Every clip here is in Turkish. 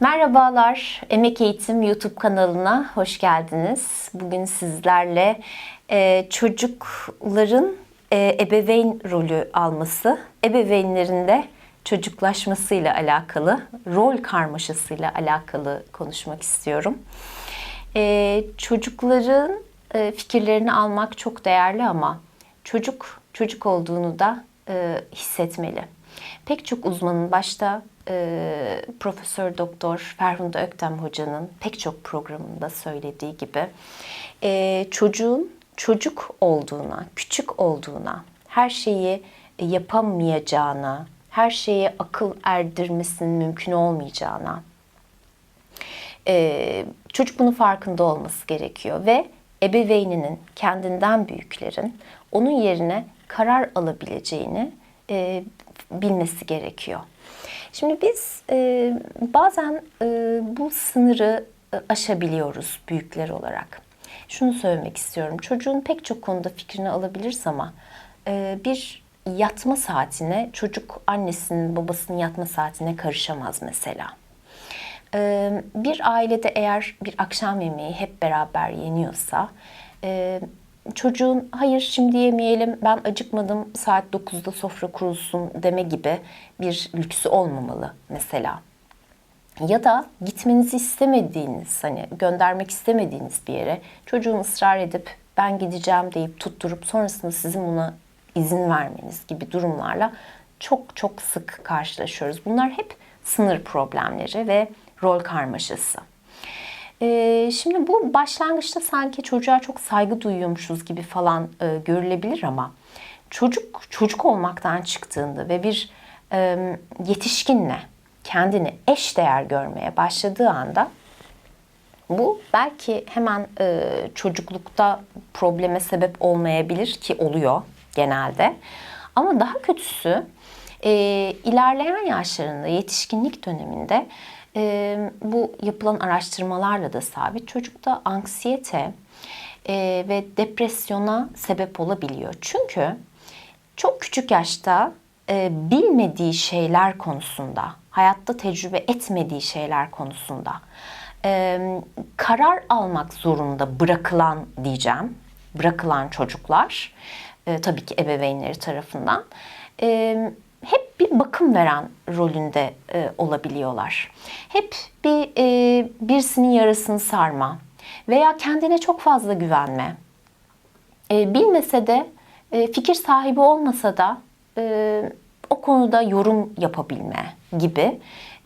Merhabalar, Emek Eğitim YouTube kanalına hoş geldiniz. Bugün sizlerle e, çocukların e, ebeveyn rolü alması, ebeveynlerin de çocuklaşmasıyla alakalı, rol karmaşasıyla alakalı konuşmak istiyorum. E, çocukların e, fikirlerini almak çok değerli ama çocuk çocuk olduğunu da e, hissetmeli. Pek çok uzmanın başta e, Profesör Doktor Ferhunde Öktem Hoca'nın pek çok programında söylediği gibi e, çocuğun çocuk olduğuna, küçük olduğuna, her şeyi yapamayacağına, her şeye akıl erdirmesinin mümkün olmayacağına, e, çocuk bunun farkında olması gerekiyor ve ebeveyninin, kendinden büyüklerin onun yerine karar alabileceğini e, bilmesi gerekiyor. Şimdi biz e, bazen e, bu sınırı e, aşabiliyoruz büyükler olarak. Şunu söylemek istiyorum. Çocuğun pek çok konuda fikrini alabiliriz ama e, bir yatma saatine çocuk annesinin babasının yatma saatine karışamaz mesela. E, bir ailede eğer bir akşam yemeği hep beraber yeniyorsa e, çocuğun hayır şimdi yemeyelim ben acıkmadım saat 9'da sofra kurulsun deme gibi bir lüksü olmamalı mesela. Ya da gitmenizi istemediğiniz hani göndermek istemediğiniz bir yere çocuğun ısrar edip ben gideceğim deyip tutturup sonrasında sizin buna izin vermeniz gibi durumlarla çok çok sık karşılaşıyoruz. Bunlar hep sınır problemleri ve rol karmaşası. Ee, şimdi bu başlangıçta sanki çocuğa çok saygı duyuyormuşuz gibi falan e, görülebilir ama çocuk çocuk olmaktan çıktığında ve bir e, yetişkinle kendini eş değer görmeye başladığı anda bu belki hemen e, çocuklukta probleme sebep olmayabilir ki oluyor genelde. Ama daha kötüsü e, ilerleyen yaşlarında yetişkinlik döneminde e, bu yapılan araştırmalarla da sabit çocukta anksiyete e, ve depresyona sebep olabiliyor. Çünkü çok küçük yaşta e, bilmediği şeyler konusunda, hayatta tecrübe etmediği şeyler konusunda e, karar almak zorunda bırakılan diyeceğim, bırakılan çocuklar e, tabii ki ebeveynleri tarafından hep bir bakım veren rolünde e, olabiliyorlar. Hep bir e, birisinin yarasını sarma veya kendine çok fazla güvenme. E, bilmese de e, fikir sahibi olmasa da e, o konuda yorum yapabilme gibi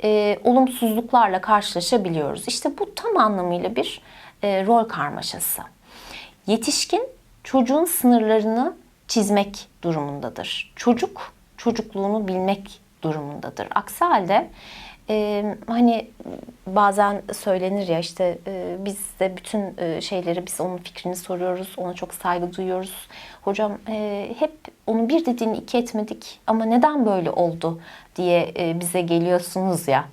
e, olumsuzluklarla karşılaşabiliyoruz. İşte bu tam anlamıyla bir e, rol karmaşası. Yetişkin çocuğun sınırlarını çizmek durumundadır. Çocuk çocukluğunu bilmek durumundadır. Aksi halde e, hani bazen söylenir ya işte e, biz de bütün e, şeyleri biz onun fikrini soruyoruz, ona çok saygı duyuyoruz. Hocam e, hep onu bir dediğini iki etmedik ama neden böyle oldu diye e, bize geliyorsunuz ya.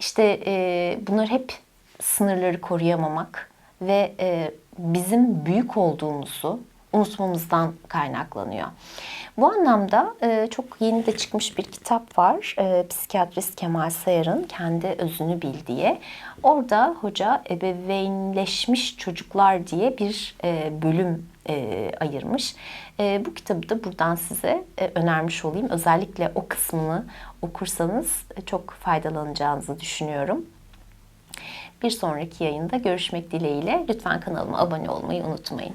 İşte e, bunlar hep sınırları koruyamamak ve e, bizim büyük olduğumuzu unutmamızdan kaynaklanıyor. Bu anlamda e, çok yeni de çıkmış bir kitap var. E, psikiyatrist Kemal Sayar'ın Kendi Özünü Bil diye. Orada hoca ebeveynleşmiş çocuklar diye bir e, bölüm e, ayırmış. E, bu kitabı da buradan size e, önermiş olayım. Özellikle o kısmını okursanız e, çok faydalanacağınızı düşünüyorum. Bir sonraki yayında görüşmek dileğiyle. Lütfen kanalıma abone olmayı unutmayın.